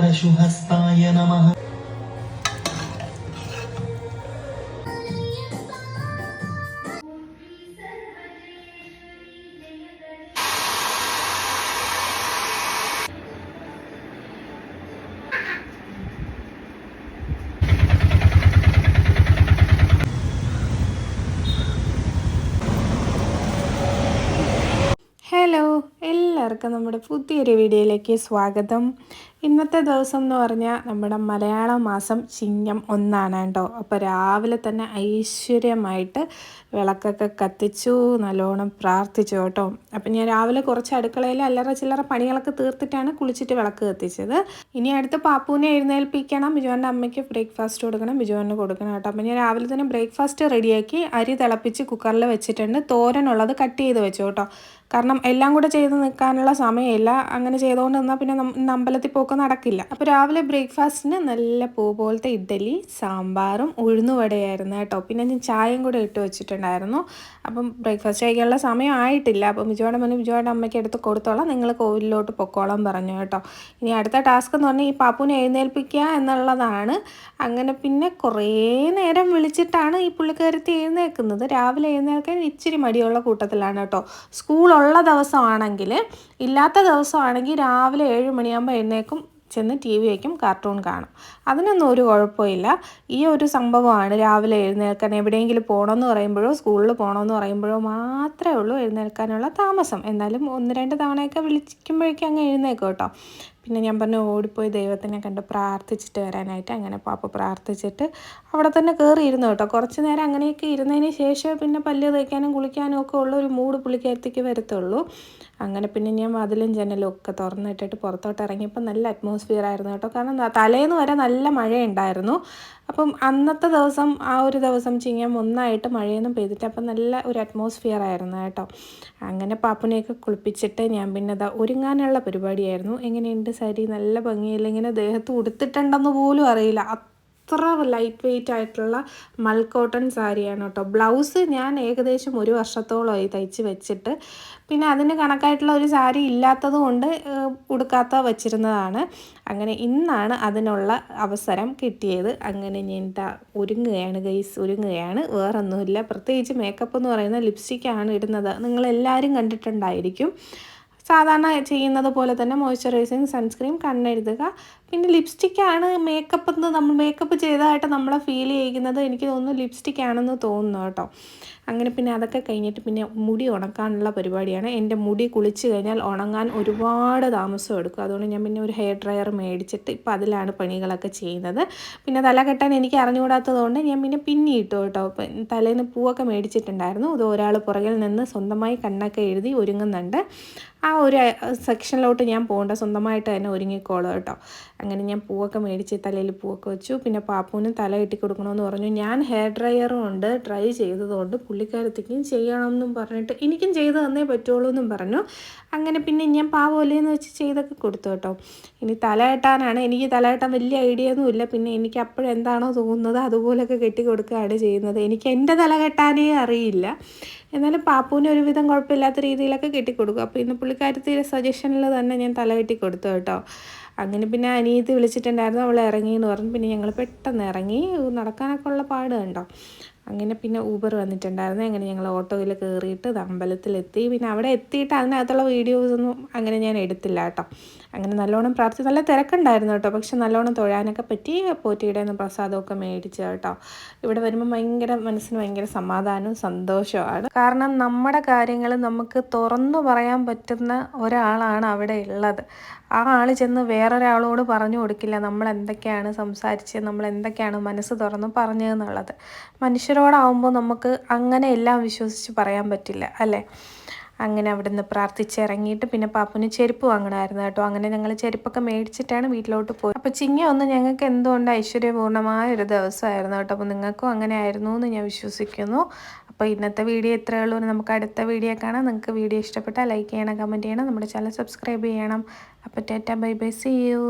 പരശുഹസ്തായ നമ. ഹലോ എല്ലാവർക്കും നമ്മുടെ പുതിയൊരു വീഡിയോയിലേക്ക് സ്വാഗതം. ഇന്നത്തെ ദിവസം എന്ന് പറഞ്ഞാൽ നമ്മുടെ മലയാള മാസം ചിങ്ങം ഒന്നാണ് കേട്ടോ. അപ്പോൾ രാവിലെ തന്നെ ഐശ്വര്യമായിട്ട് വിളക്കൊക്കെ കത്തിച്ചു നല്ലോണം പ്രാർത്ഥിച്ചു കേട്ടോ. അപ്പം ഞാൻ രാവിലെ കുറച്ച് അടുക്കളയിൽ അല്ലറ ചില്ലറ പണികളൊക്കെ തീർത്തിട്ടാണ് കുളിച്ചിട്ട് വിളക്ക് കത്തിച്ചത്. ഇനി അടുത്ത് പാപ്പൂനെ എഴുന്നേൽപ്പിക്കണം ബിജുവിന്റെ അമ്മയ്ക്ക് ബ്രേക്ക്ഫാസ്റ്റ് കൊടുക്കണം ബിജുവിന് കൊടുക്കണം കേട്ടോ. അപ്പം ഞാൻ രാവിലെ തന്നെ ബ്രേക്ക്ഫാസ്റ്റ് റെഡിയാക്കി അരി തിളപ്പിച്ച് കുക്കറിൽ വെച്ചിട്ടുണ്ട്. തോരനുള്ളത് കട്ട് ചെയ്ത് വെച്ചു കേട്ടോ. കാരണം എല്ലാം കൂടെ ചെയ്ത് നിൽക്കാനുള്ള സമയമില്ല. അങ്ങനെ ചെയ്തുകൊണ്ട് നിന്നാൽ പിന്നെ അമ്പലത്തിൽ പോക്ക് നടക്കില്ല. അപ്പോൾ രാവിലെ ബ്രേക്ക്ഫാസ്റ്റിന് നല്ല പൂ പോലത്തെ ഇഡ്ഡലി സാമ്പാറും ഉഴുന്നുവടയായിരുന്നു കേട്ടോ. പിന്നെ ഞാൻ ചായയും കൂടെ ഇട്ട് വെച്ചിട്ടുണ്ടായിരുന്നു. അപ്പം ബ്രേക്ക്ഫാസ്റ്റ് കഴിക്കാനുള്ള സമയം ആയിട്ടില്ല. അപ്പം ബിജുവാടെ മുന്നേ ബിജുവാടെ അമ്മയ്ക്ക് എടുത്ത് കൊടുത്തോളാം. നിങ്ങൾ കോവിലിലോട്ട് പൊക്കോളാം പറഞ്ഞു കേട്ടോ. ഇനി അടുത്ത ടാസ്ക് എന്ന് പറഞ്ഞാൽ ഈ പാപ്പുവിനെ എഴുന്നേൽപ്പിക്കുക എന്നുള്ളതാണ്. അങ്ങനെ പിന്നെ കുറേ നേരം വിളിച്ചിട്ടാണ് ഈ പുള്ളിക്കാരത്തി എഴുന്നേൽക്കുന്നത്. രാവിലെ എഴുന്നേൽക്കാൻ ഇച്ചിരി മടിയുള്ള കൂട്ടത്തിലാണ് കേട്ടോ. സ്കൂളുള്ള ദിവസമാണെങ്കിൽ ഇല്ലാത്ത ദിവസമാണെങ്കിൽ രാവിലെ ഏഴ് മണിയാകുമ്പോൾ എഴുന്നേക്കും ചെന്ന് ടി വി വയ്ക്കും കാർട്ടൂൺ കാണും. അതിനൊന്നും ഒരു കുഴപ്പമില്ല. ഈ ഒരു സംഭവമാണ് രാവിലെ എഴുന്നേൽക്കാൻ എവിടെയെങ്കിലും പോകണമെന്ന് പറയുമ്പോഴോ സ്കൂളിൽ പോകണമെന്ന് പറയുമ്പോഴോ മാത്രമേ ഉള്ളൂ എഴുന്നേൽക്കാനുള്ള താമസം. എന്നാലും ഒന്ന് രണ്ട് തവണയൊക്കെ വിളിക്കുമ്പോഴേക്കും അങ്ങ് എഴുന്നേക്കും കേട്ടോ. പിന്നെ ഞാൻ പറഞ്ഞു ഓടിപ്പോയി ദൈവത്തിനെ കണ്ട് പ്രാർത്ഥിച്ചിട്ട് വരാനായിട്ട് അങ്ങനെ പാപ്പ പ്രാർത്ഥിച്ചിട്ട് അവിടെ തന്നെ കയറിയിരുന്നു കേട്ടോ. കുറച്ച് നേരം അങ്ങനെയൊക്കെ ഇരുന്നതിന് ശേഷം പിന്നെ പല്ല് തേക്കാനും കുളിക്കാനും ഒക്കെ ഉള്ള ഒരു മൂഡ് പുള്ളിക്കകത്തേക്ക് വരത്തുള്ളൂ. അങ്ങനെ പിന്നെ ഞാൻ മതിലും ജനലും ഒക്കെ തുറന്നിട്ടിട്ട് പുറത്തോട്ട് ഇറങ്ങിയപ്പോൾ നല്ല അറ്റ്മോസ്ഫിയർ ആയിരുന്നു കേട്ടോ. കാരണം തലേന്ന് വരെ നല്ല മഴയുണ്ടായിരുന്നു. അപ്പം അന്നത്തെ ദിവസം ആ ഒരു ദിവസം ചിങ്ങം ഒന്നായിട്ട് മഴയൊന്നും പെയ്തിട്ട് അപ്പം നല്ല ഒരു അറ്റ്മോസ്ഫിയർ ആയിരുന്നു കേട്ടോ. അങ്ങനെ പാപ്പനെയൊക്കെ കുളിപ്പിച്ചിട്ട് ഞാൻ പിന്നെ ഒരുങ്ങാനുള്ള പരിപാടിയായിരുന്നു. എങ്ങനെയുണ്ട് സാരി നല്ല ഭംഗിയില്ല ഇങ്ങനെ ദേഹത്ത് ഉടുത്തിട്ടുണ്ടെന്ന് പോലും അറിയില്ല. അത്ര ലൈറ്റ് വെയിറ്റ് ആയിട്ടുള്ള മൽ കോട്ടൺ സാരിയാണ് കേട്ടോ. ബ്ലൗസ് ഞാൻ ഏകദേശം ഒരു വർഷത്തോളമായി തയ്ച്ച് വെച്ചിട്ട്. പിന്നെ അതിന് കണക്കായിട്ടുള്ള ഒരു സാരി ഇല്ലാത്തത് കൊണ്ട് ഉടുക്കാത്ത വച്ചിരുന്നതാണ്. അങ്ങനെ ഇന്നാണ് അതിനുള്ള അവസരം കിട്ടിയത്. അങ്ങനെ ഞാൻ ഒരുങ്ങുകയാണ് ഗൈസ് ഒരുങ്ങുകയാണ്. വേറൊന്നുമില്ല. പ്രത്യേകിച്ച് മേക്കപ്പ് എന്ന് പറയുന്ന ലിപ്സ്റ്റിക്കാണ് ഇടുന്നത്. നിങ്ങളെല്ലാവരും കണ്ടിട്ടുണ്ടായിരിക്കും. സാധാരണ ചെയ്യുന്നത് പോലെ തന്നെ മോയ്സ്ചറൈസിങ് സൺസ്ക്രീം കണ്ണെഴുതുക പിന്നെ ലിപ്സ്റ്റിക്കാണ് മേക്കപ്പ് എന്ന് നമ്മൾ മേക്കപ്പ് ചെയ്തതായിട്ട് നമ്മളെ ഫീൽ ചെയ്യിക്കുന്നത്. എനിക്ക് തോന്നുന്നു ലിപ്സ്റ്റിക് ആണെന്ന് തോന്നുന്നു കേട്ടോ. അങ്ങനെ പിന്നെ അതൊക്കെ കഴിഞ്ഞിട്ട് പിന്നെ മുടി ഉണക്കാനുള്ള പരിപാടിയാണ്. എന്റെ മുടി കുളിച്ച് കഴിഞ്ഞാൽ ഉണങ്ങാൻ ഒരുപാട് താമസം എടുക്കും. അതുകൊണ്ട് ഞാൻ പിന്നെ ഒരു ഹെയർ ഡ്രയർ മേടിച്ചിട്ട് ഇപ്പോൾ അതിലാണ് പണികളൊക്കെ ചെയ്യുന്നത്. പിന്നെ തല കെട്ടാൻ എനിക്ക് അറിഞ്ഞുകൂടാത്തതുകൊണ്ട് ഞാൻ പിന്നെ പിന്നിട്ടു കേട്ടോ. തലേന്ന് പൂവൊക്കെ മേടിച്ചിട്ടുണ്ടായിരുന്നു. ഇത് ഒരാൾ പുറകിൽ നിന്ന് സ്വന്തമായി കണ്ണൊക്കെ എഴുതി ഒരുങ്ങുന്നുണ്ട്. ആ ഒരു സെക്ഷനിലോട്ട് ഞാൻ പോകേണ്ട. സ്വന്തമായിട്ട് തന്നെ ഒരുങ്ങിക്കോളും കേട്ടോ. അങ്ങനെ ഞാൻ പൂവൊക്കെ മേടിച്ച് തലയിൽ പൂവൊക്കെ വെച്ചു. പിന്നെ പാപ്പൂനും തല കെട്ടി കൊടുക്കണമെന്ന് പറഞ്ഞു. ഞാൻ ഹെയർ ഡ്രയറും ഉണ്ട്. ട്രൈ ചെയ്തതുകൊണ്ട് പുള്ളിക്കാരത്തേക്കും ചെയ്യണമെന്നും പറഞ്ഞിട്ട് എനിക്കും ചെയ്ത് തന്നേ പറ്റുള്ളൂ എന്നും പറഞ്ഞു. അങ്ങനെ പിന്നെ ഞാൻ പാവോലെന്ന് വെച്ച് ചെയ്തൊക്കെ കൊടുത്തു കേട്ടോ. ഇനി തല കെട്ടാനാണ്. എനിക്ക് തല കെട്ടാൻ വലിയ ഐഡിയ ഒന്നും ഇല്ല. പിന്നെ എനിക്ക് അപ്പോഴെന്താണോ തോന്നുന്നത് അതുപോലൊക്കെ കെട്ടി കൊടുക്കുകയാണ് ചെയ്യുന്നത്. എനിക്ക് എന്റെ തല കെട്ടാനേ അറിയില്ല. എന്നാലും പാപ്പുവിന് ഒരുവിധം കുഴപ്പമില്ലാത്ത രീതിയിലൊക്കെ കെട്ടിക്കൊടുക്കും. അപ്പോൾ ഇന്ന് പുള്ളിക്കാരത്തിയുടെ സജഷനിൽ തന്നെ ഞാൻ തല കെട്ടി കൊടുത്തു കേട്ടോ. അങ്ങനെ പിന്നെ അനിയത്തി വിളിച്ചിട്ടുണ്ടായിരുന്നു അവൾ ഇറങ്ങി എന്ന് പറഞ്ഞു. പിന്നെ ഞങ്ങൾ പെട്ടെന്ന് ഇറങ്ങി. നടക്കാനൊക്കെ ഉള്ള പാട് കണ്ടോ. അങ്ങനെ പിന്നെ ഊബർ വന്നിട്ടുണ്ടായിരുന്നു. അങ്ങനെ ഞങ്ങൾ ഓട്ടോയിൽ കയറിയിട്ട് അമ്പലത്തിലെത്തി. പിന്നെ അവിടെ എത്തിയിട്ട് അതിനകത്തുള്ള വീഡിയോസൊന്നും അങ്ങനെ ഞാൻ എടുത്തില്ല കേട്ടോ. അങ്ങനെ നല്ലോണം പ്രാർത്ഥിച്ച് നല്ല തിരക്കുണ്ടായിരുന്നു കേട്ടോ. പക്ഷെ നല്ലോണം തൊഴാനൊക്കെ പറ്റി പോറ്റിയുടെ നിന്ന് പ്രസാദമൊക്കെ മേടിച്ച് കേട്ടോ. ഇവിടെ വരുമ്പോൾ ഭയങ്കര മനസ്സിന് ഭയങ്കര സമാധാനവും സന്തോഷമാണ് കാരണം നമ്മുടെ കാര്യങ്ങൾ നമുക്ക് തുറന്നു പറയാൻ പറ്റുന്ന ഒരാളാണ് അവിടെ ഉള്ളത്. ആ ആൾ ചെന്ന് വേറൊരാളോട് പറഞ്ഞു കൊടുക്കില്ല. നമ്മൾ എന്തൊക്കെയാണ് സംസാരിച്ച് നമ്മൾ എന്തൊക്കെയാണ് മനസ്സ് തുറന്ന് പറഞ്ഞതെന്നുള്ളത് മനുഷ്യരോടാവുമ്പോൾ നമുക്ക് അങ്ങനെ എല്ലാം വിശ്വസിച്ച് പറയാൻ പറ്റില്ല അല്ലേ? അങ്ങനെ അവിടെ നിന്ന് പ്രാർത്ഥിച്ചിറങ്ങിയിട്ട് പിന്നെ പാപ്പുന് ചെരുപ്പ് വാങ്ങണമായിരുന്നു കേട്ടോ. അങ്ങനെ ഞങ്ങൾ ചെരുപ്പൊക്കെ മേടിച്ചിട്ടാണ് വീട്ടിലോട്ട് പോയത്. അപ്പോൾ ചിങ്ങ ഒന്ന് ഞങ്ങൾക്ക് എന്തുകൊണ്ട് ഐശ്വര്യപൂർണമായ ഒരു ദിവസമായിരുന്നു കേട്ടോ. അപ്പോൾ നിങ്ങൾക്കും അങ്ങനെ ആയിരുന്നു എന്ന് ഞാൻ വിശ്വസിക്കുന്നു. അപ്പോൾ ഇന്നത്തെ വീഡിയോ ഇത്രയേ ഉള്ളൂ. നമുക്ക് അടുത്ത വീഡിയോ കാണാം. നിങ്ങൾക്ക് വീഡിയോ ഇഷ്ടപ്പെട്ടാൽ ലൈക്ക് ചെയ്യണം കമന്റ് ചെയ്യണം നമ്മുടെ ചാനൽ സബ്സ്ക്രൈബ് ചെയ്യണം. അപ്പോൾ tata bye bye see you.